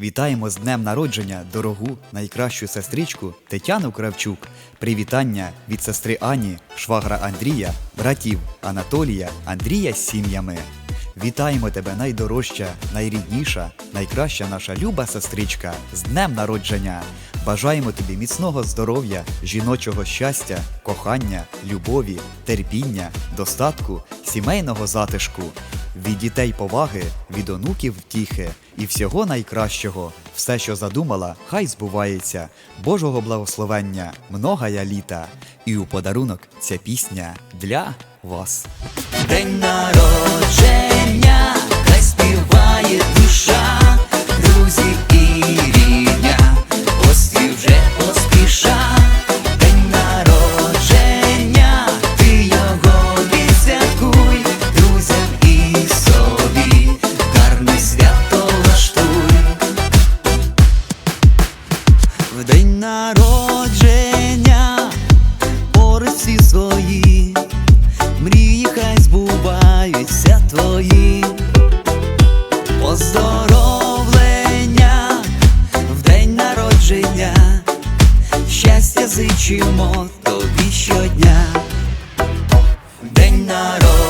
Вітаємо з днем народження дорогу найкращу сестричку Тетяну Кравчук. Привітання від сестри Ані, швагра Андрія, братів Анатолія, Андрія з сім'ями. Вітаємо тебе, найдорожча, найрідніша, найкраща наша люба сестричка з днем народження. Бажаємо тобі міцного здоров'я, жіночого щастя, кохання, любові, терпіння, достатку, сімейного затишку, від дітей поваги, від онуків втіхи і всього найкращого. Все, що задумала, хай збувається. Божого благословення, многая літа. І у подарунок ця пісня для вас. День народження, хай співає душа, народження, порисі свої. Мрії хай збуваються твої, поздоровлення в день народження, щастя зичимо тобі щодня. День народження,